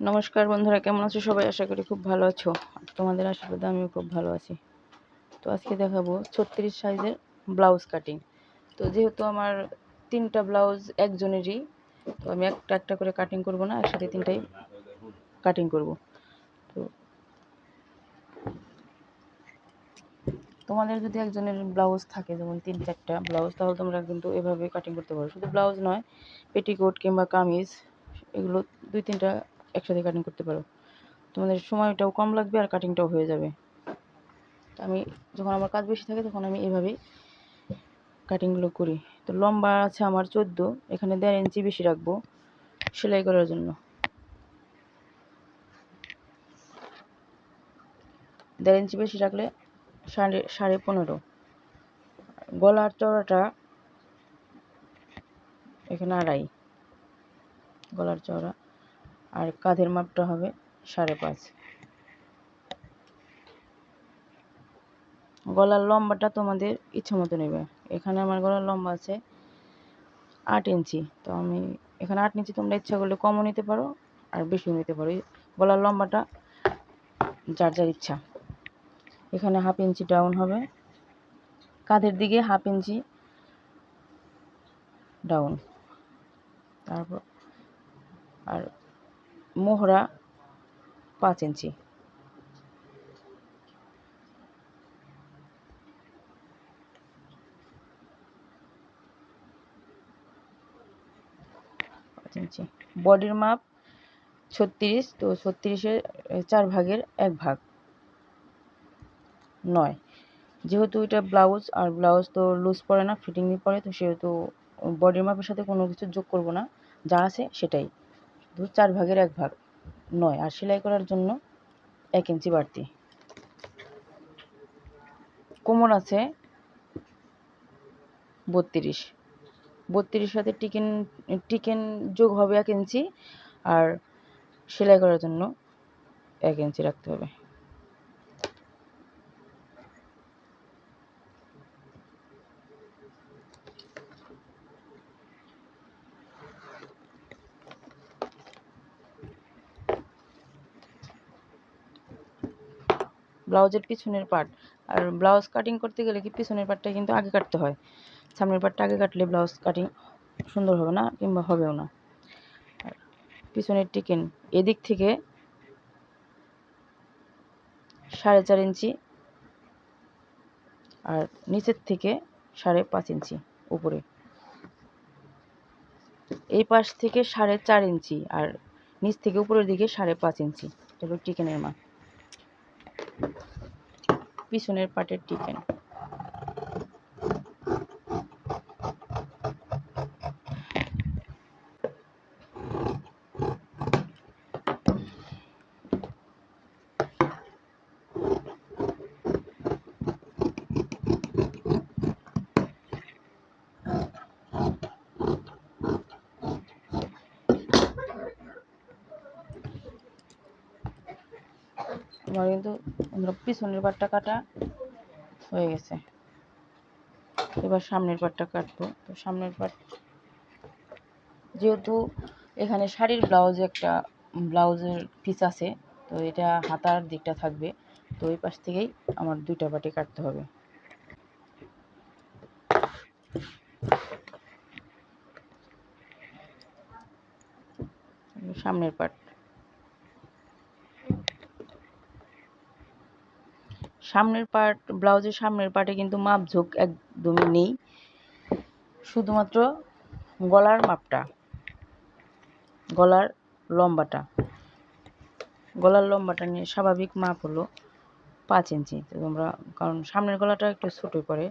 নমস্কার বন্ধুরা, কেমন আছো সবাই? আশা করি খুব ভালো আছো। তোমাদের আশীর্বাদে আমিও খুব ভালো আছি। তো আজকে দেখাবো ছত্রিশ সাইজের ব্লাউজ কাটিং তো যেহেতু আমার তিনটা ব্লাউজ একজনেরই, তো আমি একটা একটা করে কাটিং করব না, একসাথে তিনটাই কাটিং করব। তো তোমাদের যদি একজনের ব্লাউজ থাকে, যেমন তিন চারটা ব্লাউজ, তাহলে তোমরা কিন্তু এভাবে কাটিং করতে পারো। শুধু ব্লাউজ নয়, পেটিকোট কিংবা কামিজ, এগুলো দুই তিনটা একসাথে কাটিং করতে পারো। তোমাদের সময়টাও কম লাগবে আর কাটিংটাও হয়ে যাবে। তো আমি যখন আমার কাজ বেশি থাকে তখন আমি এভাবেই কাটিংগুলো করি। তো লম্বা আছে আমার চোদ্দ, এখানে দেড় ইঞ্চি বেশি রাখব সেলাই করার জন্য। দেড় ইঞ্চি বেশি রাখলে সাড়ে সাড়ে পনেরো। গলার চড়াটা এখানে আড়াই। গলার চওড়া আর কাঁধের মাপটা হবে সাড়ে পাঁচ। গলার লম্বাটা তোমাদের ইচ্ছা মতো নেবে। এখানে আমার গলার লম্বা আছে আট ইঞ্চি। তো আমি এখানে আট ইঞ্চি তোমরা ইচ্ছা করলে কমও নিতে পারো আর বেশিও নিতে পারো। গলার লম্বাটা যার যার ইচ্ছা। এখানে হাফ ইঞ্চি ডাউন হবে। কাঁধের দিকে হাফ ইঞ্চি ডাউন। তারপর আর মোহরা পাঁচ ইঞ্চি। পাঁচ ইঞ্চি। বডির মাপ ছত্রিশ, তো ছত্রিশের চার ভাগের এক ভাগ। নয়। যেহেতু এটা ব্লাউজ, আর ব্লাউজ তো লুজ পড়ে না ফিটিংই পড়ে তো সেহেতু বডির মাপের সাথে কোনো কিছু যোগ করব না। যা আছে সেটাই। দু, চার ভাগের এক ভাগ। নয়, আর সেলাই করার জন্য এক ইঞ্চি বাড়তি। কোমর আছে বত্রিশ। বত্রিশ সাথে টিকেন টিকেন যোগ হবে এক ইঞ্চি, আর সেলাই করার জন্য এক ইঞ্চি রাখতে হবে। ব্লাউজের পিছনের পার্ট আর ব্লাউজ কাটিং করতে গেলে কি পিছনের পার্টটা কিন্তু আগে কাটতে হয়। সামনের পার্টটা আগে কাটলে ব্লাউজ কাটিং সুন্দর হবে না কিংবা হবেও না। পিছনের টিকেন এদিক থেকে সাড়ে চার ইঞ্চি আর নিচের থেকে সাড়ে পাঁচ ইঞ্চি উপরে। এই পাশ থেকে সাড়ে চার ইঞ্চি আর নিচ থেকে উপরের দিকে সাড়ে পাঁচ ইঞ্চি। এটা টিকেনের মা পিছনের পাটের টিকেন আমার কিন্তু পিছনের পাটটা কাটা হয়ে গেছে। এবার সামনের পাটটা কাটবো। তো সামনের পাট যেহেতু এখানে শাড়ির ব্লাউজ একটা ব্লাউজের পিস আছে, তো এটা হাতার দিকটা থাকবে। তো ওই পাশ থেকেই আমার দুইটা পাটি কাটতে হবে। সামনের পাট। সামনের পার্ট, ব্লাউজের সামনের পার্টে কিন্তু মাপ ঝোঁক একদমই নেই। শুধুমাত্র গলার মাপটা, গলার লম্বাটা। গলার লম্বাটা নিয়ে স্বাভাবিক মাপ হলো পাঁচ ইঞ্চি। তো তোমরা, কারণ সামনের গলাটা একটু ছোটো পড়ে,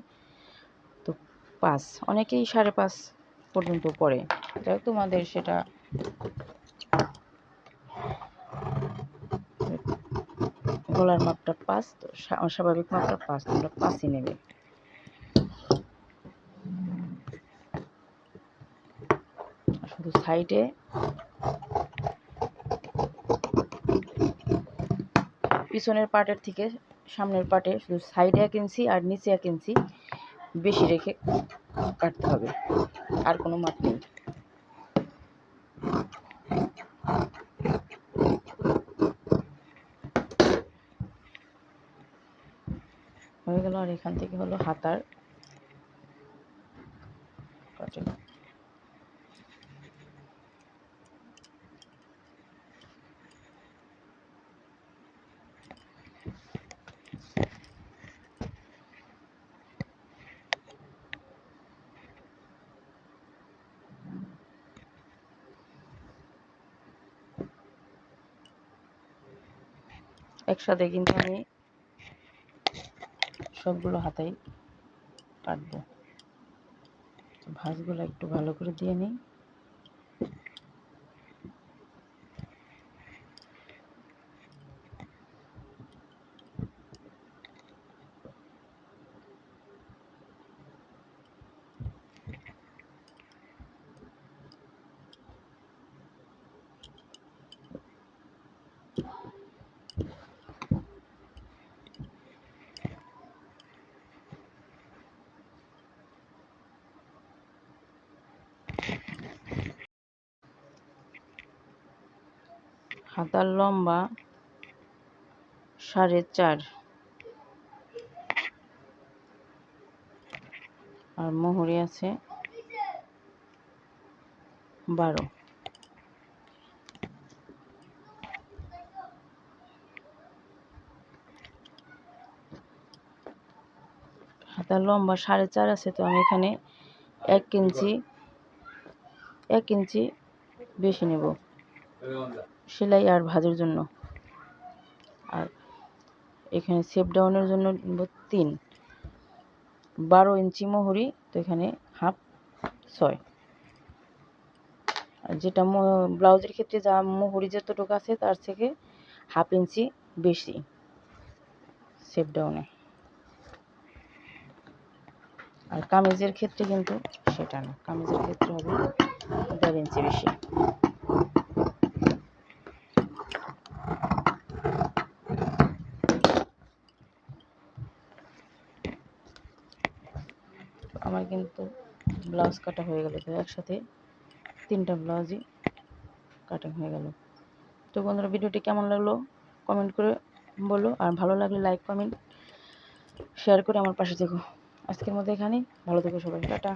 তো পাঁচ, অনেকেই সাড়ে পাঁচ পর্যন্ত পড়ে। যাই তোমাদের সেটা গলার মাপটা পাঁচ, তো স্বাভাবিক মাপটা পাঁচ, তোমরা পাঁচই নেবে। শুধু সাইডে। পিছনের পার্টের থেকে সামনের পার্টে শুধু সাইডে এক ইঞ্চি আর নিচে এক ইঞ্চি বেশি রেখে কাটতে হবে। আর কোনো মাপ নেই। এখান থেকে হলো হাতার একসাথে কিন্তু আমি সবগুলো হাতাই কাটবো ভাঁজগুলো একটু ভালো করে দিয়ে নিই। হাতার লম্বা সাড়ে চার। আর মোহরি আছে বারো। হাতার লম্বা সাড়ে চার আছে, তো আমি এখানে এক ইঞ্চি এক ইঞ্চি বেশি নেব। সেলাই আর ভাজের জন্য। আর এখানে সেপ ডাউনের জন্য তিন। বারো ইঞ্চি মোহরি, তো এখানে হাফ ছয়। আর যেটা ব্লাউজের ক্ষেত্রে যা মোহরি যতটুকু আছে, তার থেকে হাফ ইঞ্চি বেশি সেপ ডাউনে আর কামিজের ক্ষেত্রে কিন্তু সেটা না, কামিজের ক্ষেত্রে হবে দেড় ইঞ্চি বেশি আমার কিন্তু ব্লাউজ কাটা হয়ে গেল তো, একসাথে তিনটা ব্লাউজই কাটা হয়ে গেল। তো বন্ধুরা, ভিডিওটি কেমন লাগল কমেন্ট করে বলো, আর ভালো লাগলে লাইক, কমেন্ট, শেয়ার করে আমার পাশে থেকো। আজকের মধ্যে এখানেই, ভালো থেকো সবাই, টাটা।